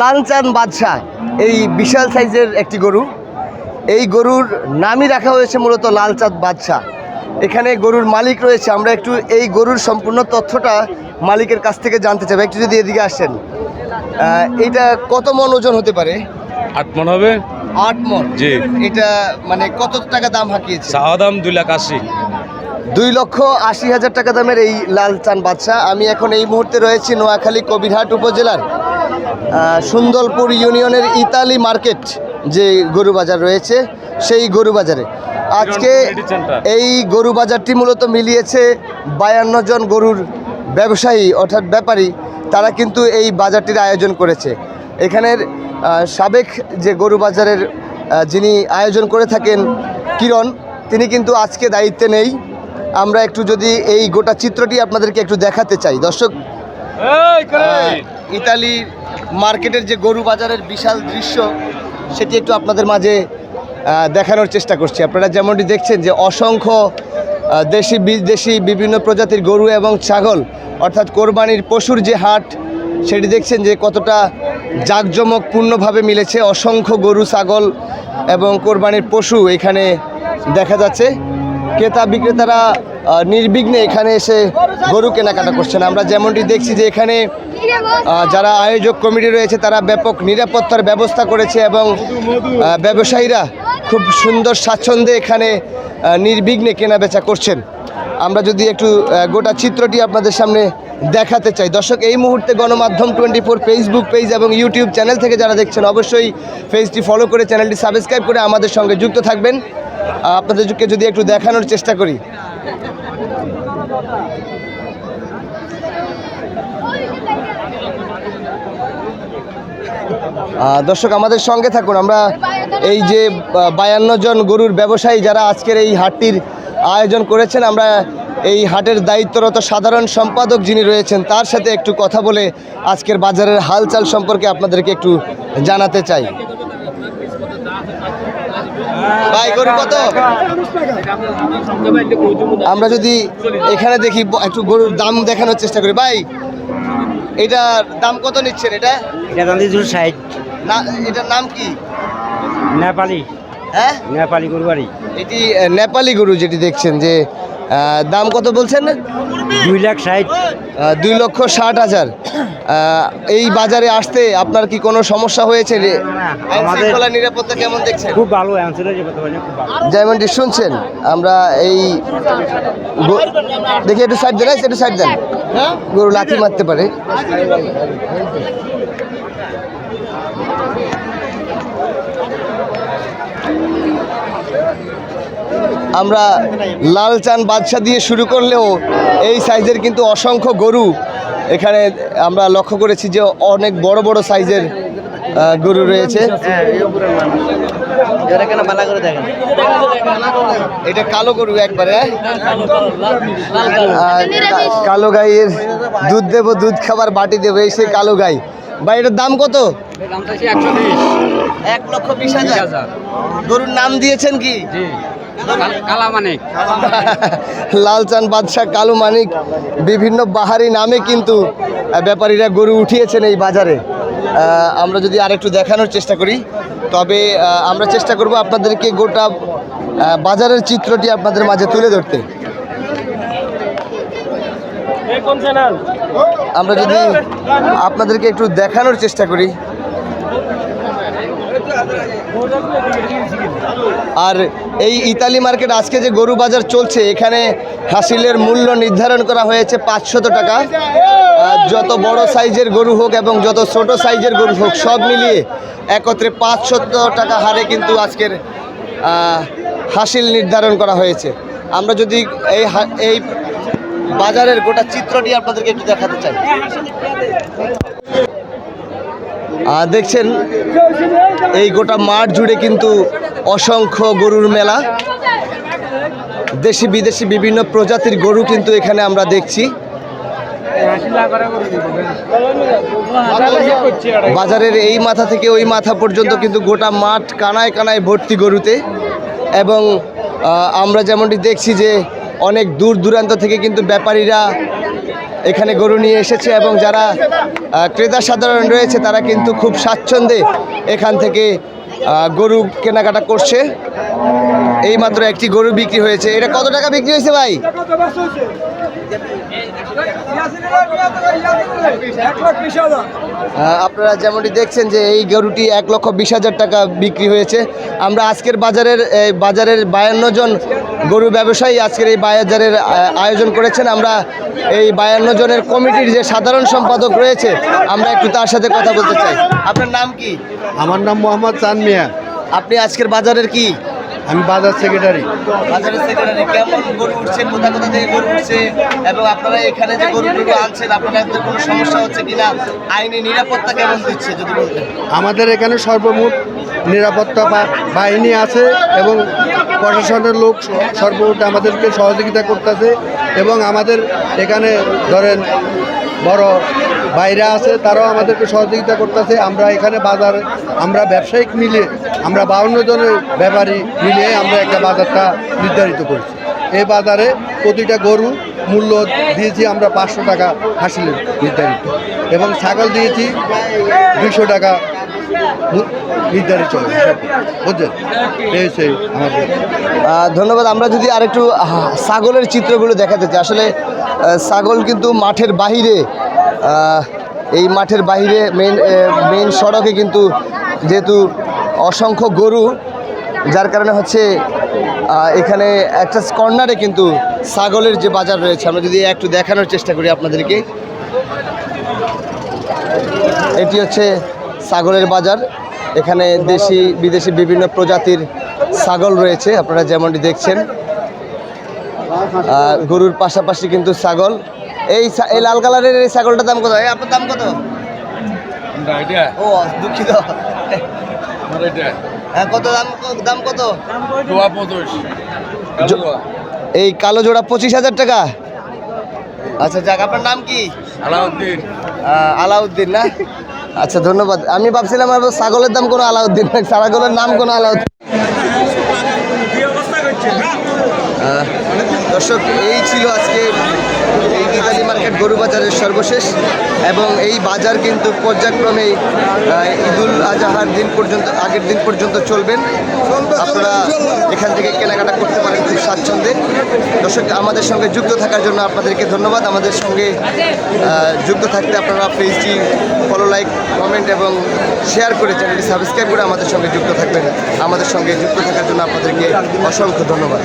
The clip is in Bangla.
লালচান বাদশাহ এই বিশাল সাইজের একটি গরু। এই গরুর নামই রাখা হয়েছে মূলত লালচাঁদ বাদশাহ। এখানে গরুর মালিক রয়েছে। আমরা একটু এই গরুর সম্পূর্ণ তথ্যটা মালিকের কাছ থেকে জানতে চাই। একটু যদি এদিকে আসেন। এটা কত মন ওজন হতে পারে? আট মন হবে। আট মন। জি। এটা মানে কত টাকা দাম হাঁকিয়েছে? চাওয়া দাম দুই লাখ আশি। দুই লক্ষ আশি হাজার টাকা দামের এই লালচান বাদশা আমি এখন এই মুহূর্তে রয়েছি নোয়াখালী কবিরহাট উপজেলার সুন্দরপুর ইউনিয়নের ইতালি মার্কেট যে গরু বাজার রয়েছে সেই গরু বাজারে আজকে এই গরু বাজারটি মূলত মিলিয়েছে বায়ান্ন জন গরুর ব্যবসায়ী অর্থাৎ ব্যাপারী তারা কিন্তু এই বাজারটির আয়োজন করেছে। এখানের সাবেক যে গরু বাজারের যিনি আয়োজন করে থাকেন কিরণ তিনি কিন্তু আজকে দায়িত্বে নেই। আমরা একটু যদি এই গোটা চিত্রটি আপনাদেরকে একটু দেখাতে চাই। দর্শক আহ, ইতালি মার্কেটের যে গরু বাজারের বিশাল দৃশ্য সেটি একটু আপনাদের মাঝে দেখানোর চেষ্টা করছি। আপনারা যেমনটি দেখছেন যে অসংখ্য দেশি বিদেশি বিভিন্ন প্রজাতির গরু এবং ছাগল অর্থাৎ কোরবানির পশুর যে হাট সেটি দেখছেন যে কতটা জাঁকজমকপূর্ণভাবে মিলেছে। অসংখ্য গরু ছাগল এবং কোরবানির পশু এখানে দেখা যাচ্ছে। ক্রেতা বিক্রেতারা নির্বিঘ্নে এখানে এসে গরু কেনাকাটা করছেন। আমরা যেমনটি দেখছি যে এখানে যারা আয়োজক কমিটি রয়েছে, তারা ব্যাপক নিরাপত্তার ব্যবস্থা করেছে এবং ব্যবসায়ীরা খুব সুন্দর স্বাচ্ছন্দ্যে এখানে নির্বিঘ্নে কেনাবেচা করছেন। আমরা যদি একটু গোটা চিত্রটি আপনাদের সামনে দেখাতে চাই। দর্শক, এই মুহূর্তে গণমাধ্যম টোয়েন্টি ফোর ফেসবুক পেজ এবং ইউটিউব চ্যানেল থেকে যারা দেখছেন, অবশ্যই পেজটি ফলো করে চ্যানেলটি সাবস্ক্রাইব করে আমাদের সঙ্গে যুক্ত থাকবেন। আপনাদেরকে যদি একটু দেখানোর চেষ্টা করি। দর্শক, আমাদের সঙ্গে থাকুন। আমরা এই যে বায়ান্ন জন গরুর ব্যবসায়ী যারা আজকের এই হাটটির আয়োজন করেছেন, আমরা এই হাটের দায়িত্বরত সাধারণ সম্পাদক যিনি রয়েছেন, তার সাথে একটু কথা বলে আজকের বাজারের হালচাল সম্পর্কে আপনাদেরকে একটু জানাতে চাই। ভাই গরু কত? আমরা যদি এখানে দেখি একটু গরুর দাম দেখানোর চেষ্টা করি। ভাই এটা দাম কত নিচ্ছেন এটা? এটা দাম দিয়েছিল ষাট। না এটার নাম কি? নেপালি। হ্যাঁ? নেপালি গরু বাড়ি। এটি নেপালি গরু যেটি দেখছেন যে দাম কত বলছেন? দুই লাখ ষাট। দুই লক্ষ ষাট হাজার। এই বাজারে আসতে আপনার কি কোনো সমস্যা হয়েছে? রে আমাদের- নিরাপত্তা কেমন দেখছেন? খুব ভালো যেমনটি শুনছেন? আমরা এই দেখি একটু সাইড দেন একটু সাইড দেন। গরু লাথি মারতে পারে। আমরা লালচান বাদশা দিয়ে শুরু করলেও এই সাইজের কিন্তু অসংখ্য গরু এখানে আমরা লক্ষ্য করেছি যে অনেক বড় বড় সাইজের গরু রয়েছে। এটা কেন বালা করে দেখেন এটা কালো গরু একবারে হ্যাঁ? কালো গাইয়ের দুধ দেবো দুধ খাবার বাটি দেবো এই সেই কালো গাই। ভাই এটার দাম কত? এক লক্ষ বিশ হাজার। গরুর নাম দিয়েছেন কি? কালা মানে লালচান বাদশাহ কালু মানিক বিভিন্ন বাহারি নামে কিন্তু ব্যাপারীরা গরু উঠিয়েছেন এই বাজারে। আমরা যদি আরেকটু দেখানোর চেষ্টা করি, তবে আমরা চেষ্টা করব আপনাদেরকে গোটা বাজারের চিত্রটি আপনাদের মাঝে তুলে ধরতে। আমরা যদি আপনাদেরকে একটু দেখানোর চেষ্টা করি আর এই ইতালি মার্কেট আজকে যে গরু বাজার চলছে, এখানে হাসিলের মূল্য নির্ধারণ করা হয়েছে পাঁচশত টাকা। যত বড় সাইজের গরু হোক এবং যত ছোট সাইজের গরু হোক, সব মিলিয়ে একত্রে পাঁচশত টাকা হারে কিন্তু আজকের হাসিল নির্ধারণ করা হয়েছে। আমরা যদি এই এই বাজারের গোটা চিত্রটি আপনাদেরকে একটু দেখাতে চাই। দেখছেন, এই গোটা মাঠ জুড়ে কিন্তু অসংখ্য গরুর মেলা। দেশি বিদেশি বিভিন্ন প্রজাতির গরু কিন্তু এখানে আমরা দেখছি। বাজারের এই মাথা থেকে ওই মাথা পর্যন্ত কিন্তু গোটা মাঠ কানায় কানায় ভর্তি গরুতে। এবং আমরা যেমনটি দেখছি যে অনেক দূর দূরান্ত থেকে কিন্তু ব্যাপারীরা এখানে গরু নিয়ে এসেছে এবং যারা ক্রেতা সাধারণ রয়েছে, তারা কিন্তু খুব স্বাচ্ছন্দ্যে এখান থেকে গরু কেনাকাটা করছে। এই মাত্র একটি গরু বিক্রি হয়েছে। এটা কত টাকা বিক্রি হয়েছে ভাই? আপনারা যেমনটি দেখছেন যে এই গরুটি এক লক্ষ বিশ হাজার টাকা বিক্রি হয়েছে। আমরা আজকের বাজারের এই বাজারের বায়ান্ন জন গরু ব্যবসায়ী আজকের এই বাজারের আয়োজন করেছেন। আমরা এই বায়ান্ন জনের কমিটির যে সাধারণ সম্পাদক রয়েছে আমরা একটু তার সাথে কথা বলতে চাই। আপনার নাম কি? আমার নাম মোহাম্মদ চান মিয়া। আপনি আজকের বাজারের কি আমি বাজার সেক্রেটারি বাজারের সেক্রেটারি কেমন গরু উঠছে? কোথা কোথা থেকে গরু উঠছে? এবং আপনারা এখানে যে গরুগুলো আনছেন আপনাদের কোনো সমস্যা হচ্ছে কিনা? আইনি নিরাপত্তা কেমন দিচ্ছে যদি বলতেন? আমাদের এখানে সর্বমোট নিরাপত্তা বাহিনী আছে এবং প্রশাসনের লোক সর্বমোট আমাদেরকে সহযোগিতা করতেছে এবং আমাদের এখানে ধরেন বড় বাইরে আছে, তারাও আমাদেরকে সহযোগিতা করতেছে। আমরা এখানে বাজার, আমরা ব্যবসায়িক মিলে, আমরা বাউন্ন জনের ব্যাপারী মিলিয়ে আমরা একটা বাজারটা নির্ধারিত করেছি। এই বাজারে প্রতিটা গরু মূল্য দিয়েছি আমরা পাঁচশো টাকা হাসিলের নির্ধারিত। এবং ছাগল দিয়েছি দুইশো টাকা নির্ধারিত। বুঝলেন? হচ্ছে আমাদের। ধন্যবাদ। আমরা যদি আরেকটু ছাগলের চিত্রগুলো দেখাতে চাই। আসলে ছাগল কিন্তু মাঠের বাহিরে এই মাঠের বাহিরে মেন মেন সড়কে কিন্তু যেহেতু অসংখ্য গরু, যার কারণে হচ্ছে এখানে একটা কর্নারে কিন্তু ছাগলের যে বাজার রয়েছে, আমরা যদি একটু দেখানোর চেষ্টা করি আপনাদেরকে। এটি হচ্ছে ছাগলের বাজার। এখানে দেশি, বিদেশি বিভিন্ন প্রজাতির ছাগল রয়েছে, আপনারা যেমনটি দেখছেন। গরুর পাশাপাশি কিন্তু ছাগল। এই এই লাল কালারের এই ছাগলটার দাম কত? এই আপনার দাম কত? ও দুঃখিত। হ্যাঁ কত দাম দাম কত? এই কালো জোড়া পঁচিশ হাজার টাকা? আচ্ছা যাক আপনার নাম কি? আলাউদ্দিন। আলাউদ্দিন না? আচ্ছা ধন্যবাদ। আমি ভাবছিলাম আর ছাগলের দাম কোনো আলাউদ্দিন না ছাগলের নাম কোনো আলাউদ্দিন। দর্শক এই ছিল আজকে গরু বাজারের সর্বশেষ এবং এই বাজার কিন্তু পর্যায়ক্রমে ঈদুল আজহার দিন পর্যন্ত আগের দিন পর্যন্ত চলবেন। আপনারা এখান থেকে কেনাকাটা করতে পারেন খুব স্বাচ্ছন্দ্যে। দর্শক আমাদের সঙ্গে যুক্ত থাকার জন্য আপনাদেরকে ধন্যবাদ। আমাদের সঙ্গে যুক্ত থাকতে আপনারা পেজটি ফলো লাইক কমেন্ট এবং শেয়ার করে চ্যানেলটি সাবস্ক্রাইব করে আমাদের সঙ্গে যুক্ত থাকবেন। আমাদের সঙ্গে যুক্ত থাকার জন্য আপনাদেরকে অসংখ্য ধন্যবাদ।